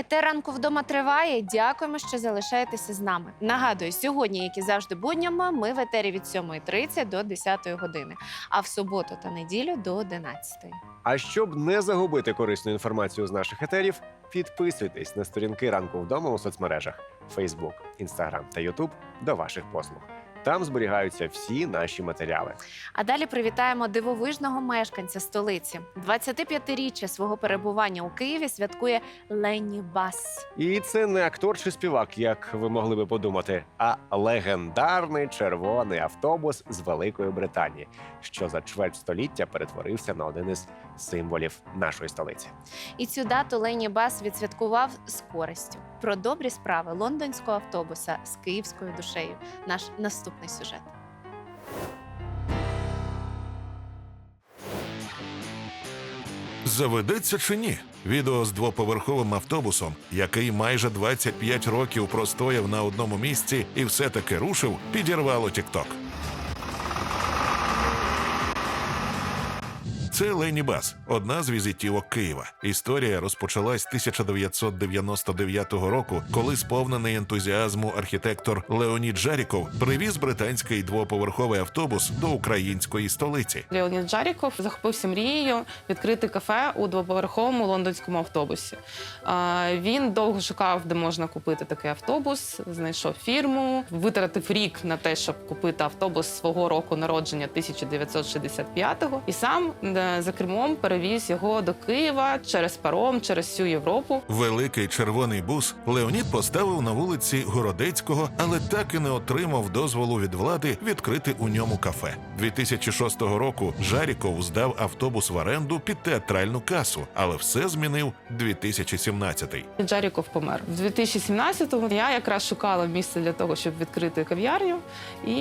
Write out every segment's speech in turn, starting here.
Етер ранку вдома триває. Дякуємо, що залишаєтеся з нами. Нагадую, сьогодні, як і завжди, буднями, ми в етері від 7.30 до 10 години, а в суботу та неділю до 11. А щоб не загубити корисну інформацію з наших етерів, підписуйтесь на сторінки ранку вдома у соцмережах Facebook, Instagram та YouTube до ваших послуг. Там зберігаються всі наші матеріали. А далі привітаємо дивовижного мешканця столиці. 25-річчя свого перебування у Києві святкує Ленні Бас. І це не актор чи співак, як ви могли би подумати, а легендарний червоний автобус з Великої Британії, що за чверть століття перетворився на один із символів нашої столиці. І цю дату Лені Бас відсвяткував з користю про добрі справи лондонського автобуса з київською душею. Наш наступний сюжет. Заведеться чи ні? Відео з двоповерховим автобусом, який майже 25 років простояв на одному місці і все-таки рушив, підірвало TikTok. Це Лені Бас, одна з візитівок Києва. Історія розпочалась 1999 року, коли сповнений ентузіазму архітектор Леонід Жаріков привіз британський двоповерховий автобус до української столиці. Леонід Жаріков захопився мрією відкрити кафе у двоповерховому лондонському автобусі. Він довго шукав, де можна купити такий автобус, знайшов фірму, витратив рік на те, щоб купити автобус свого року народження 1965-го, і сам за кермом перевіз його до Києва через паром, через всю Європу. Великий червоний бус Леонід поставив на вулиці Городецького, але так і не отримав дозволу від влади відкрити у ньому кафе. 2006 року Жаріков здав автобус в оренду під театральну касу, але все змінив 2017-й. Джаріков помер. В 2017-му я якраз шукала місце для того, щоб відкрити кав'ярню, і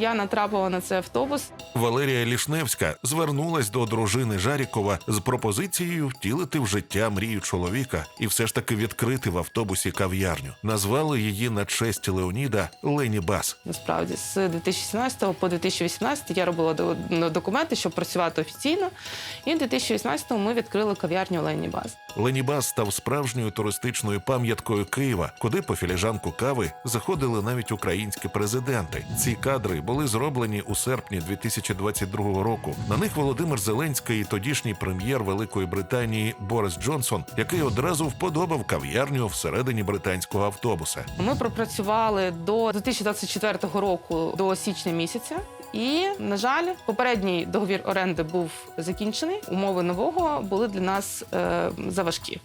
я натрапила на цей автобус. Валерія Лішневська звернулась до дружини Жарікова з пропозицією втілити в життя мрію чоловіка і все ж таки відкрити в автобусі кав'ярню. Назвали її на честь Леоніда Лені Бас. Насправді, з 2017 по 2018 я робила ну, документи, щоб працювати офіційно. І в 2018 ми відкрили кав'ярню Лені Баз. Ленібас став справжньою туристичною пам'яткою Києва, куди по філіжанку кави заходили навіть українські президенти. Ці кадри були зроблені у серпні 2022 року. На них Володимир Зеленський і тодішній прем'єр Великої Британії Борис Джонсон, який одразу вподобав кав'ярню всередині британського автобуса. Ми пропрацювали до 2024 року до січня місяця. І, на жаль, попередній договір оренди був закінчений. Умови нового були для нас е, заважкі.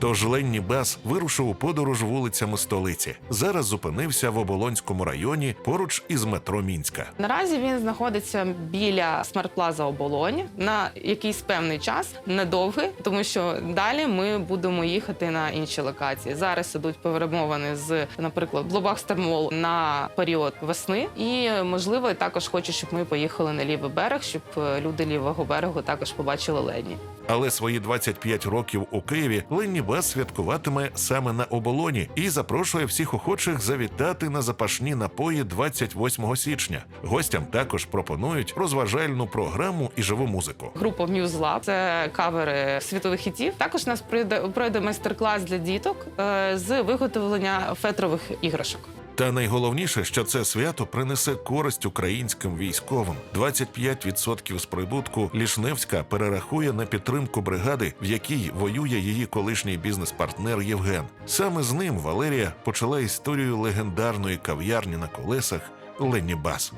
Тож Ленні Бас вирушив у подорож вулицями столиці. Зараз зупинився в Оболонському районі поруч із метро Мінська. Наразі він знаходиться біля смарт-плаза оболоні на якийсь певний час, недовгий, тому що далі ми будемо їхати на інші локації. Зараз ідуть перемовини з, наприклад, Блобахстер Мол на період весни. І можливо, також хочу, щоб ми поїхали на лівий берег, щоб е, люди лівого берегу також побачили Лені. Але свої 25 років у Києві Ленні Бас святкуватиме саме на оболоні і запрошує всіх охочих завітати на запашні напої 28 січня. Гостям також пропонують розважальну програму і живу музику. Група Lab – це кавери світових хітів. Також нас пройде, пройде майстер-клас для діток е, з виготовлення фетрових іграшок. Та найголовніше, що це свято принесе користь українським військовим. 25% з прибутку Лішневська перерахує на підтримку бригади, в якій воює її колишній бізнес-партнер Євген. Саме з ним Валерія почала історію легендарної кав'ярні на колесах Лені Бас.